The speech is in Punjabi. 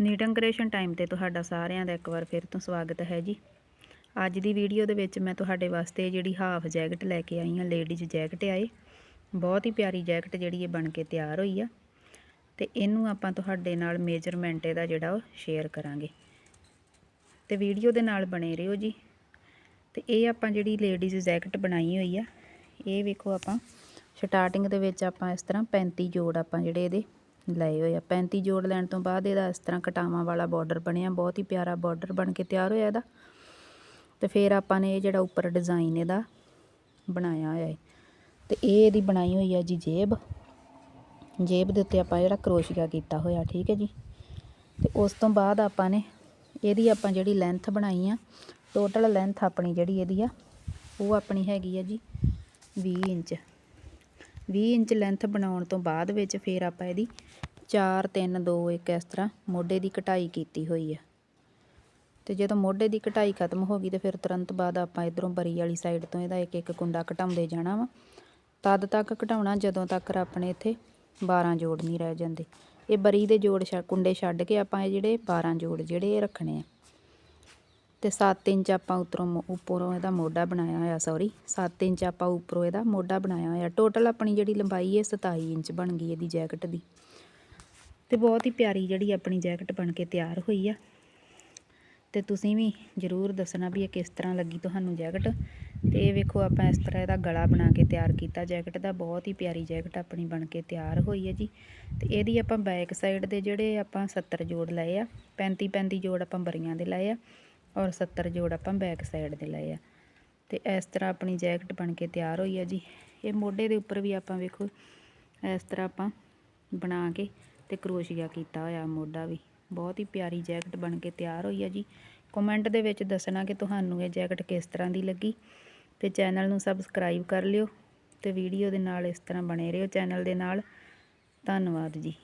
ਨੀਟਨ ਕ੍ਰੀਏਸ਼ਨ ਟਾਈਮ ਤੇ ਤੁਹਾਡਾ ਸਾਰਿਆਂ ਦਾ ਇੱਕ ਵਾਰ ਫਿਰ ਤੋਂ ਸਵਾਗਤ ਹੈ ਜੀ। ਅੱਜ ਦੀ ਵੀਡੀਓ ਦੇ ਵਿੱਚ ਮੈਂ ਤੁਹਾਡੇ ਵਾਸਤੇ ਜਿਹੜੀ ਹਾਫ ਜੈਕਟ ਲੈ ਕੇ ਆਈ ਹਾਂ, ਲੇਡੀਜ਼ ਜੈਕਟ ਆਏ ਬਹੁਤ ਹੀ ਪਿਆਰੀ ਜੈਕਟ ਜਿਹੜੀ ਇਹ ਬਣ ਕੇ ਤਿਆਰ ਹੋਈ ਆ। ਤੇ ਇਹਨੂੰ ਆਪਾਂ ਤੁਹਾਡੇ ਨਾਲ ਮੇਜਰਮੈਂਟ ਇਹਦਾ ਜਿਹੜਾ ਉਹ ਸ਼ੇਅਰ ਕਰਾਂਗੇ। ਤੇ ਵੀਡੀਓ ਦੇ ਨਾਲ ਬਣੇ ਰਹੋ ਜੀ। ਤੇ ਇਹ ਆਪਾਂ ਜਿਹੜੀ ਲੇਡੀਜ਼ ਜੈਕਟ ਬਣਾਈ ਹੋਈ ਆ, ਇਹ ਵੇਖੋ ਆਪਾਂ। ਸਟਾਰਟਿੰਗ ਦੇ ਵਿੱਚ ਆਪਾਂ ਇਸ ਤਰ੍ਹਾਂ 35 ਜੋੜ ਆਪਾਂ ਜਿਹੜੇ ਇਹਦੇ ਲਏ ਹੋਏ ਆ। 35 ਜੋੜ ਲੈਣ ਤੋਂ ਬਾਅਦ ਇਹਦਾ ਇਸ ਤਰ੍ਹਾਂ ਕਟਾਵਾਂ ਵਾਲਾ ਬਾਰਡਰ ਬਣਿਆ। ਬਹੁਤ ਹੀ ਪਿਆਰਾ ਬਾਰਡਰ ਬਣ ਕੇ ਤਿਆਰ ਹੋਇਆ ਇਹਦਾ। ਤੇ ਫਿਰ ਆਪਾਂ ਨੇ ਇਹ ਜਿਹੜਾ ਉੱਪਰ ਡਿਜ਼ਾਈਨ ਇਹਦਾ ਬਣਾਇਆ ਹੋਇਆ ਹੈ ਤੇ ਇਹ ਇਹਦੀ ਬਣਾਈ ਹੋਈ ਆ ਜੀ ਜੇਬ। ਜੇਬ ਦੇ ਉੱਤੇ ਆਪਾਂ ਜਿਹੜਾ ਕਰੋਸ਼ੀਆ ਕੀਤਾ ਹੋਇਆ, ਠੀਕ ਹੈ ਜੀ? ਤੇ ਉਸ ਤੋਂ ਬਾਅਦ ਆਪਾਂ ਨੇ ਇਹਦੀ ਆਪਾਂ ਜਿਹੜੀ ਲੈਂਥ ਬਣਾਈ ਆ ਟੋਟਲ ਲੈਂਥ ਆਪਣੀ ਜਿਹੜੀ ਇਹਦੀ ਆ, ਉਹ ਆਪਣੀ ਹੈਗੀ ਆ ਜੀ 20 ਇੰਚ। 20 ਇੰਚ ਲੈਂਥ ਬਣਾਉਣ ਤੋਂ ਬਾਅਦ ਵਿੱਚ ਫਿਰ ਆਪਾਂ ਇਹਦੀ 4 3 2 1 ਇਸ ਤਰ੍ਹਾਂ ਮੋਢੇ ਦੀ ਕਟਾਈ ਕੀਤੀ ਹੋਈ ਆ। ਤੇ ਜਦੋਂ ਮੋਢੇ ਦੀ ਕਟਾਈ ਖਤਮ ਹੋ ਗਈ ਤੇ ਫਿਰ ਤੁਰੰਤ ਬਾਅਦ ਆਪਾਂ ਇਧਰੋਂ ਬਰੀ ਵਾਲੀ ਸਾਈਡ ਤੋਂ ਇਹਦਾ ਇੱਕ ਇੱਕ ਕੁੰਡਾ ਘਟਾਉਂਦੇ ਜਾਣਾ ਵਾ। ਤਦ ਤੱਕ ਘਟਾਉਣਾ, ਜਦੋਂ ਤੱਕ ਆਪਣੇ ਇੱਥੇ 12 ਜੋੜ ਨਹੀਂ ਰਹਿ ਜਾਂਦੇ। ਇਹ ਬਰੀ ਦੇ ਜੋੜ ਛ, ਕੁੰਡੇ ਛੱਡ ਕੇ ਆਪਾਂ ਇਹ ਜਿਹੜੇ 12 ਜੋੜ ਜਿਹੜੇ ਇਹ ਰੱਖਣੇ ਆ। ਤੇ 7 ਇੰਚ ਆਪਾਂ ਉਤਰੋਂ ਉੱਪਰੋਂ ਇਹਦਾ ਮੋਢਾ ਬਣਾਇਆ ਹੋਇਆ ਸੌਰੀ 7 ਇੰਚ ਆਪਾਂ ਉੱਪਰੋਂ ਇਹਦਾ ਮੋਢਾ ਬਣਾਇਆ ਹੋਇਆ। ਟੋਟਲ ਆਪਣੀ ਜਿਹੜੀ ਲੰਬਾਈ ਹੈ 27 ਇੰਚ ਬਣ ਗਈ ਇਹਦੀ ਜੈਕਟ ਦੀ। ਤੇ ਬਹੁਤ ਹੀ ਪਿਆਰੀ ਜਿਹੜੀ ਆਪਣੀ ਜੈਕਟ ਬਣ ਕੇ ਤਿਆਰ ਹੋਈ ਆ। ਤੇ ਤੁਸੀਂ ਵੀ ਜਰੂਰ ਦੱਸਣਾ ਵੀ ਇਹ ਕਿਸ ਤਰ੍ਹਾਂ ਲੱਗੀ ਤੁਹਾਨੂੰ ਜੈਕਟ ਤੇ ਇਹ ਵੇਖੋ ਆਪਾਂ ਇਸ ਤਰ੍ਹਾਂ ਇਹਦਾ ਗਲਾ ਬਣਾ ਕੇ ਤਿਆਰ ਕੀਤਾ ਜੈਕਟ ਦਾ। ਬਹੁਤ ਹੀ ਪਿਆਰੀ ਜੈਕਟ ਆਪਣੀ ਬਣ ਕੇ ਤਿਆਰ ਹੋਈ ਹੈ ਜੀ। ਤੇ ਇਹਦੀ ਆਪਾਂ ਬੈਕ ਸਾਈਡ ਦੇ ਜਿਹੜੇ ਆਪਾਂ 70 ਜੋੜ ਲਏ ਆ 35 35 ਜੋੜ ਆਪਾਂ ਬਰੀਆਂ ਦੇ ਲਏ ਆ। ਔਰ 70 ਜੋੜ ਆਪਾਂ ਬੈਕ ਸਾਈਡ ਦੇ ਲਏ ਆ। ਤੇ ਇਸ ਤਰ੍ਹਾਂ ਆਪਣੀ ਜੈਕਟ ਬਣ ਕੇ ਤਿਆਰ ਹੋਈ ਆ ਜੀ। ਇਹ ਮੋਢੇ ਦੇ ਉੱਪਰ ਵੀ ਆਪਾਂ ਵੇਖੋ, ਇਸ ਤਰ੍ਹਾਂ ਆਪਾਂ ਬਣਾ ਕੇ ਤੇ ਕਰੋਸ਼ੀਆ ਕੀਤਾ ਹੋਇਆ ਮੋਢਾ ਵੀ। ਬਹੁਤ ਹੀ ਪਿਆਰੀ ਜੈਕਟ ਬਣ ਕੇ ਤਿਆਰ ਹੋਈ ਆ ਜੀ। ਕਮੈਂਟ ਦੇ ਵਿੱਚ ਦੱਸਣਾ ਕਿ ਤੁਹਾਨੂੰ ਇਹ ਜੈਕਟ ਕਿਸ ਤਰ੍ਹਾਂ ਦੀ ਲੱਗੀ। ਤੇ ਚੈਨਲ ਨੂੰ ਸਬਸਕ੍ਰਾਈਬ ਕਰ ਲਿਓ ਤੇ ਵੀਡੀਓ ਦੇ ਨਾਲ ਇਸ ਤਰ੍ਹਾਂ ਬਣੇ ਰਹੋ ਚੈਨਲ ਦੇ ਨਾਲ। ਧੰਨਵਾਦ ਜੀ।